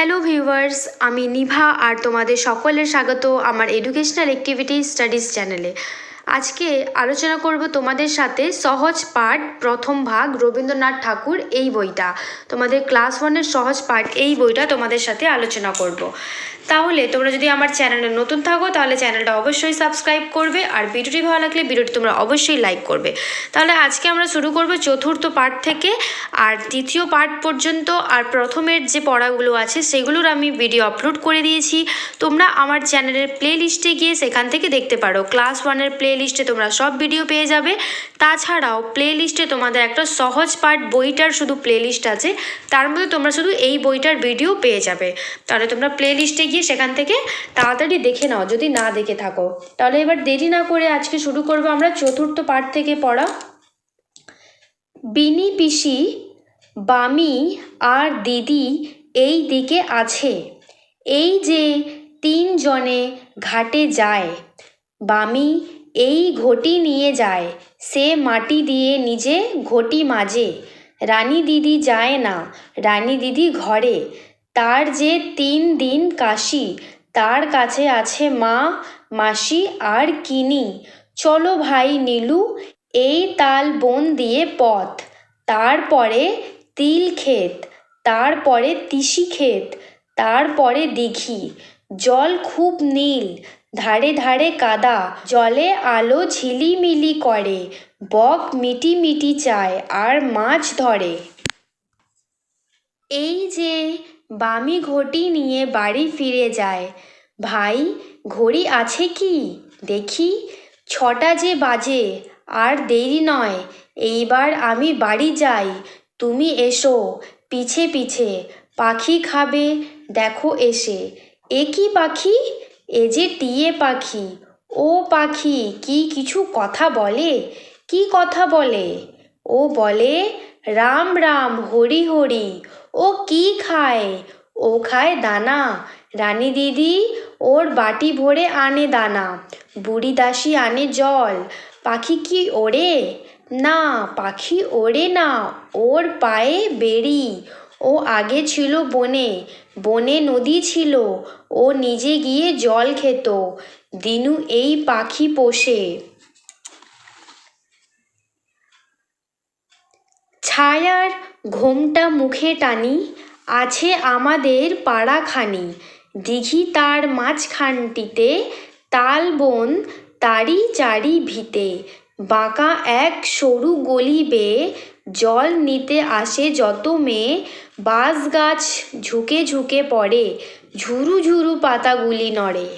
Hello viewers আমি নিভা আর তোমাদের সকলের স্বাগত আমার এডুকেশনাল অ্যাক্টিভিটি স্টাডিজ চ্যানেলে আজকে আলোচনা করব তোমাদের সাথে সহজ পাঠ, প্রথম ভাগ, রবীন্দ্রনাথ ঠাকুর এই বইটা। তোমাদের ক্লাস ওয়ানের সহজ পাঠ এই বইটা তোমাদের সাথে আলোচনা করব। তাহলে তোমরা যদি আমার চ্যানেলে নতুন থাকো, তাহলে চ্যানেলটা অবশ্যই সাবস্ক্রাইব করবে আর ভিডিওটি ভালো লাগলে ভিডিওটি তোমরা অবশ্যই লাইক করবে। তাহলে আজকে আমরা শুরু করব চতুর্থ পার্ট থেকে আর তৃতীয় পার্ট পর্যন্ত আর প্রথমের যে পড়াগুলো আছে সেগুলোর আমি ভিডিও আপলোড করে দিয়েছি। তোমরা আমার চ্যানেলের প্লে লিস্টে গিয়ে সেখান থেকে দেখতে পারো। ক্লাস ওয়ানের প্লে লিস্টে তোমরা সব ভিডিও পেয়ে যাবে। তাছাড়াও প্লে লিস্টে তোমাদের একটা সহজ পার্ট বইটার শুধু প্লে লিস্ট আছে, তার মধ্যে তোমরা শুধু এই বইটার ভিডিও পেয়ে যাবে। তাহলে তোমরা প্লে লিস্টে গিয়ে সেখান থেকে তাড়াতাড়ি দেখে নাও, যদি না দেখে থাকো। তাহলে এবার দেরি না করে আজকে শুরু করব আমরা চতুর্থ পার্ট থেকে পড়া। বিনি পিসি, বামি আর দিদি এই দিকে আছে। এই যে তিনজনে ঘাটে যায়, বামি এই ঘটি নিয়ে যায়, সে মাটি দিয়ে নিজে ঘটি মাজে। রানী দিদি যায় না, রানী দিদি ঘরে। তার যে তিন দিন কাশি, তার কাছে আছে মা, মাসি আর কিনি। চলো ভাই নীলু, এই তাল বন দিয়ে পথ। তারপরে তিল ক্ষেত, তারপরে তিসি ক্ষেত, তারপরে দিঘি। জল খুব নীল, ধারে ধারে কাদা, জলে আলো ঝিলিমিলি করে, বক মিটি মিটি চায় আর মাছ ধরে। এই যে বামি ঘটি নিয়ে বাড়ি ফিরে যায়, ভাই ঘড়ি আছে কি? দেখি, ছটা যে বাজে, আর দেরি নয়, এইবার আমি বাড়ি যাই, তুমি এসো, পিছে পিছে, পাখি খাবে, দেখো এসে। এ কি পাখি? এ যে টিয়ে পাখি। ও পাখি কি কিছু কথা বলে? কি কথা বলে? ও বলে, রাম রাম, হরি হরি, ও কি খায়? ও খায় দানা। রানী দিদি, ওর বাটি ভরে আনে দানা। বুড়ি দাসী আনে জল। পাখি কি ওড়ে? না, পাখি ওড়ে না। ওর পায়ে বেড়ি। ও আগে ছিল বনে বনে নদী ছিল, ও নিজে গিয়ে জল খেত। দিনু এই পাখি পোষে। ছায়ার ঘোমটা মুখে টানি, আছে আমাদের পাড়াখানি। দিঘি তার মাঝখানটিতে তালবন তারি চারি ভিতে বাঁকা এক সরু গলি বেয়ে জল নিতে আসে যত মেয়ে। বাঁশ গাছ ঝুঁকে ঝুঁকে পড়ে, ঝুরু ঝুরু পাতাগুলি নড়ে।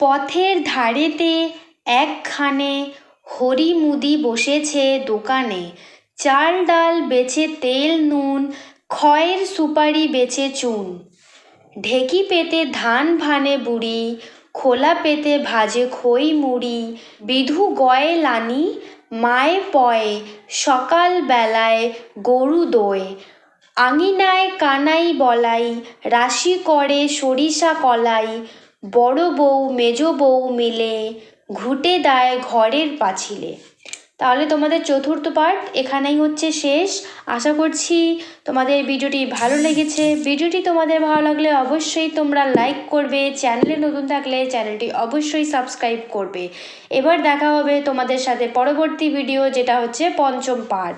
পথের ধারেতে একখানে হরি মুদি বসেছে দোকানে। চাল ডাল বেচে তেল নুন খয়ের সুপারি বেচে চুন। ঢেকি পেতে ধান ভানে বুড়ি খোলা পেতে ভাজে খই মুড়ি, বিধু গয়ে লানি, মায়ে পয়ে, সকাল বেলায় গরু দোয়ে। আঙিনায় কানাই বলাই, রাশি করে সরিষা কলাই। বড় বউ, মেজ বউ মিলে ঘুটে দেয় ঘরের পাঁচিলে। তাহলে তোমাদের চতুর্থ পার্ট এখানেই হচ্ছে শেষ। আশা করছি তোমাদের ভিডিওটি ভালো লেগেছে। ভিডিওটি তোমাদের ভালো লাগলে অবশ্যই তোমরা লাইক করবে। চ্যানেলে নতুন থাকলে চ্যানেলটি অবশ্যই সাবস্ক্রাইব করবে। এবার দেখা হবে তোমাদের সাথে পরবর্তী ভিডিও যেটা হচ্ছে পঞ্চম পার্ট